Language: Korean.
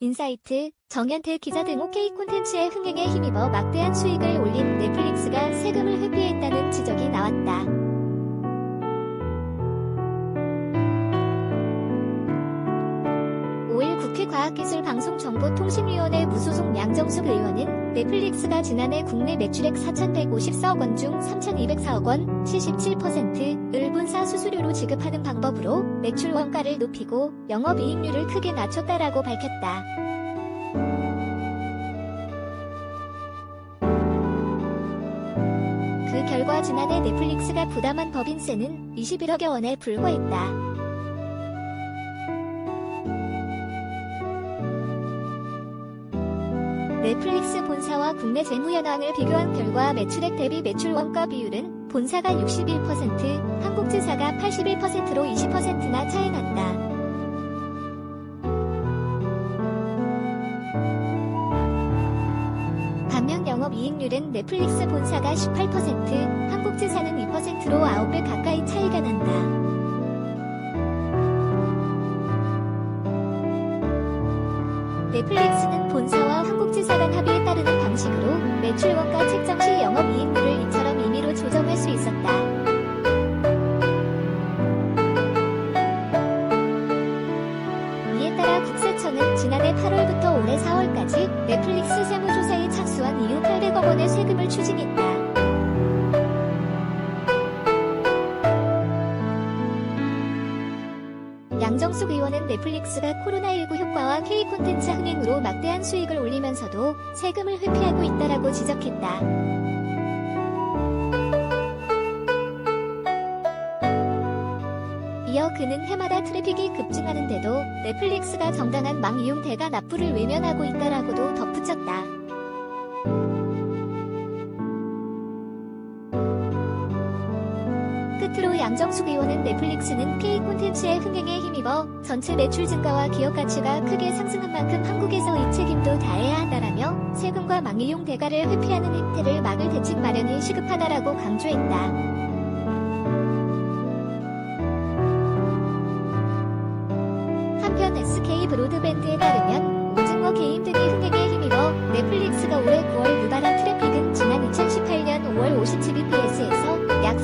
인사이트, 정현태 기자 등 OK 콘텐츠의 흥행에 힘입어 막대한 수익을 올린 넷플릭스가 세금을 회피했다는 지적이 나왔다. 과학기술방송정보통신위원회 무소속 양정숙 의원은 넷플릭스가 지난해 국내 매출액 4,154억 원 중 3,204억 원, 77%을 본사 수수료로 지급하는 방법으로 매출 원가를 높이고 영업이익률을 크게 낮췄다라고 밝혔다. 그 결과 지난해 넷플릭스가 부담한 법인세는 21억여 원에 불과했다. 넷플릭스 본사와 국내 재무 현황을 비교한 결과 매출액 대비 매출 원가 비율은 본사가 61%, 한국지사가 81%로 20%나 차이 났다. 반면 영업이익률은 넷플릭스 본사가 18%, 한국지사는 2%로 9배 가까이 차이가 난다. 넷플릭스는 본사와 한국지사 간 합의에 따르는 방식으로 매출 원가 책정 시 영업이익률을 이처럼 임의로 조정할 수 있었다. 이에 따라 국세청은 지난해 8월부터 올해 4월까지 넷플릭스 세무조사에 착수한 이후 800억 원의 세금을 추징했다. 양정숙 의원은 넷플릭스가 코로나19 효과와 K 콘텐츠 흥행으로 막대한 수익을 올리면서도 세금을 회피하고 있다라고 지적했다. 이어 그는 해마다 트래픽이 급증하는데도 넷플릭스가 정당한 망 이용 대가 납부를 외면하고 있다라고도 덧붙였다. 끝으로 양정숙 의원은 넷플릭스는 K 콘텐츠의 흥행에 힘입어 전체 매출 증가와 기업 가치가 크게 상승한 만큼 한국에서 이 책임도 다해야 한다라며 세금과 망이용 대가를 회피하는 행태를 막을 대책 마련이 시급하다라고 강조했다. 한편 SK 브로드밴드에 따르면 오징어 게임 등이 흥행에 힘입어 넷플릭스가 올해 9월 유발한 트래픽은 지난 2018년 5월 57bps에서 약